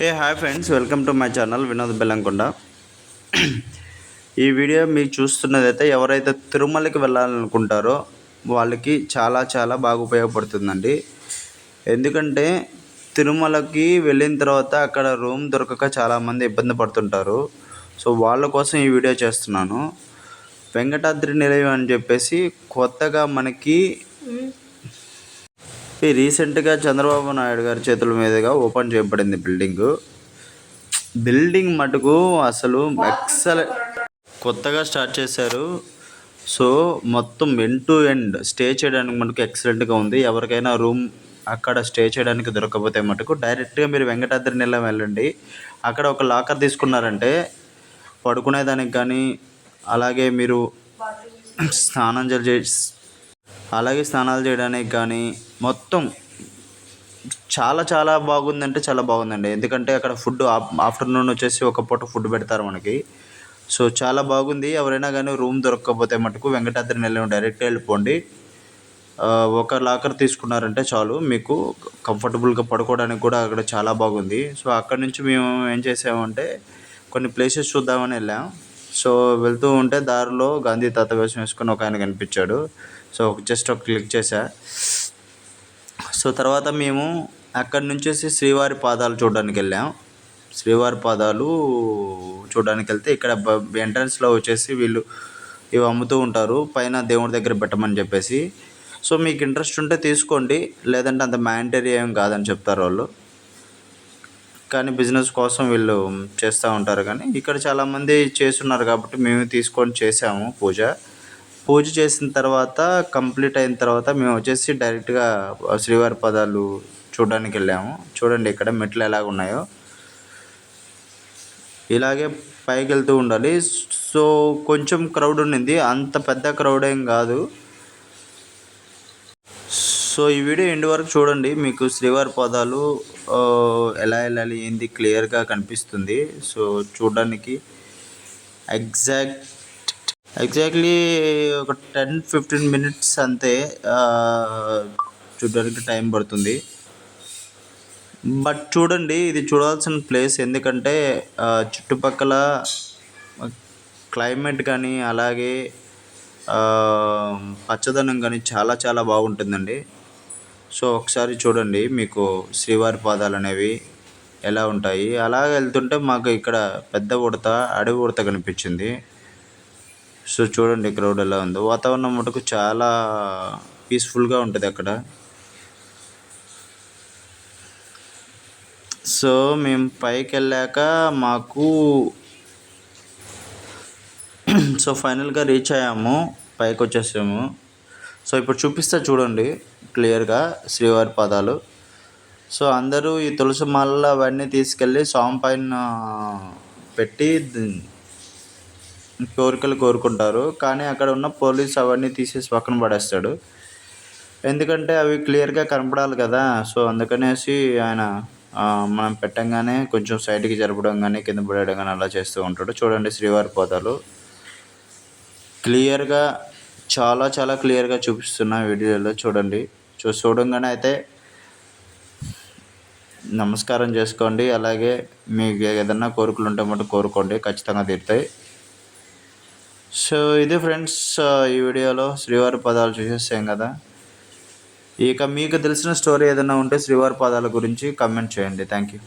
Hey hi friends. Welcome to my channel Vinod Bellamkonda. ఈ video మీరు చూస్తున్నదైతే ఎవరైతే తిరుమలకి వెళ్ళాలనుకుంటారో వాళ్ళకి చాలా చాలా బాగా ఉపయోగపడుతుందండి. ఎందుకంటే తిరుమలకి వెళ్ళిన తర్వాత అక్కడ రూమ్ దొరకక చాలామంది ఇబ్బంది పడుతుంటారు. సో వాళ్ళ కోసం ఈ వీడియో చేస్తున్నాను. వెంకటాద్రి నిలయం అని చెప్పేసి కొత్తగా మనకి ఈ రీసెంట్గా చంద్రబాబు నాయుడు గారి చేతుల మీదుగా ఓపెన్ చేయబడింది బిల్డింగ్. బిల్డింగ్ మటుకు అసలు ఎక్సల కొత్తగా స్టార్ట్ చేశారు. సో మొత్తం ఎండ్ టు ఎండ్ స్టే చేయడానికి మటుకు ఎక్సలెంట్గా ఉంది. ఎవరికైనా రూమ్ అక్కడ స్టే చేయడానికి దొరకకపోతే మటుకు డైరెక్ట్గా మీరు వెంకటాద్రి నిలయం వెళ్ళండి. అక్కడ ఒక లాకర్ తీసుకున్నారంటే పడుకునేదానికి కానీ అలాగే మీరు స్నానం చే అలాగే స్నానాలు చేయడానికి కానీ మొత్తం చాలా చాలా బాగుందంటే చాలా బాగుందండి. ఎందుకంటే అక్కడ ఫుడ్ ఆఫ్టర్నూన్ వచ్చేసి ఒక పూట ఫుడ్ పెడతారు మనకి. సో చాలా బాగుంది. ఎవరైనా కానీ రూమ్ దొరకకపోతే మటుకు వెంకటాద్రి నిలయం డైరెక్ట్ వెళ్ళిపోండి. ఒక లాకర్ తీసుకున్నారంటే చాలు. మీకు కంఫర్టబుల్గా పడుకోవడానికి కూడా అక్కడ చాలా బాగుంది. సో అక్కడ నుంచి మేము ఏం చేసామంటే కొన్ని ప్లేసెస్ చూద్దామని వెళ్ళాం. సో వెళ్తూ ఉంటే దారిలో గాంధీ తాత వేషం వేసుకుని ఒక ఆయన కనిపించాడు. సో జస్ట్ ఒక క్లిక్ చేశా. సో తర్వాత మేము అక్కడి నుంచేసి శ్రీవారి పాదాలు చూడడానికి వెళ్ళాం. శ్రీవారి పాదాలు చూడడానికి వెళ్తే ఇక్కడ ఎంట్రన్స్లో వచ్చేసి వీళ్ళు ఇవి అమ్ముతూ ఉంటారు. పైన దేవుడి దగ్గర పెట్టమని చెప్పేసి. సో మీకు ఇంట్రెస్ట్ ఉంటే తీసుకోండి. లేదంటే అంత మ్యాండరీ ఏం కాదని చెప్తారు వాళ్ళు. కానీ బిజినెస్ కోసం వీళ్ళు చేస్తూ ఉంటారు కానీ ఇక్కడ చాలామంది చేస్తున్నారు కాబట్టి మేము తీసుకొని చేసాము పూజ. పూజ చేసిన తర్వాత కంప్లీట్ అయిన తర్వాత మేము వచ్చేసి డైరెక్ట్గా శ్రీవారి పదాలు చూడడానికి వెళ్ళాము. చూడండి ఇక్కడ మెట్లు ఎలాగ ఉన్నాయో. ఇలాగే పైకి వెళ్తూ ఉండాలి. సో కొంచెం క్రౌడ్ ఉండింది. అంత పెద్ద క్రౌడ్ ఏం కాదు. సో ఈ వీడియో ఎండ్ వరకు చూడండి. మీకు శ్రీవారి పదాలు ఎలా వెళ్ళాలి ఏంది క్లియర్గా కనిపిస్తుంది. సో చూడడానికి ఎగ్జాక్ట్ ఎగ్జాక్ట్లీ ఒక టెన్ ఫిఫ్టీన్ మినిట్స్ అంతే చూడడానికి టైం పడుతుంది. బట్ చూడండి ఇది చూడాల్సిన ప్లేస్ ఎందుకంటే చుట్టుపక్కల క్లైమేట్ కానీ అలాగే పచ్చదనం కానీ చాలా చాలా బాగుంటుందండి. సో ఒకసారి చూడండి మీకు శ్రీవారి పాదాలు అనేవి ఎలా ఉంటాయి. అలా వెళ్తుంటే మాకు ఇక్కడ పెద్ద ఉడత అడవి ఉడత కనిపించింది. సో చూడండి క్రౌడ్ ఎలా ఉందో. వాతావరణం మటుకు చాలా పీస్ఫుల్గా ఉంటుంది అక్కడ. సో మేము పైకి వెళ్ళాక మాకు సో ఫైనల్గా రీచ్ అయ్యాము పైకి వచ్చేసాము సో ఇప్పుడు చూపిస్తా చూడండి క్లియర్గా శ్రీవారి పాదాలు. సో అందరూ ఈ తులసి మాలలు అవన్నీ తీసుకెళ్ళి స్వామి పైన పెట్టి కోరికలు కోరుకుంటారు. కానీ అక్కడ ఉన్న పోలీస్ అవన్నీ తీసేసి పక్కన పడేస్తాడు. ఎందుకంటే అవి క్లియర్గా కనపడాలి కదా. సో అందుకనేసి ఆయన మనం పెట్టంగానే కొంచెం సైడ్కి జరపడం కానీ కింద పడేయడం కానీ అలా చేస్తూ ఉంటాడు. చూడండి శ్రీవారి పోతాలు క్లియర్గా చాలా చాలా క్లియర్గా చూపిస్తున్న వీడియోలో చూడండి. చూ చూడంగానే అయితే నమస్కారం చేసుకోండి. అలాగే మీకు ఏదైనా కోరికలు ఉంటే మటు కోరుకోండి. ఖచ్చితంగా తీరుతాయి. సో ఇది ఫ్రెండ్స్ ఈ వీడియోలో శ్రీవారి పదాలు చూసేసాం కదా. ఇక మీకు తెలిసిన స్టోరీ ఏదైనా ఉంటే శ్రీవారి పదాల గురించి కమెంట్ చేయండి. Thank you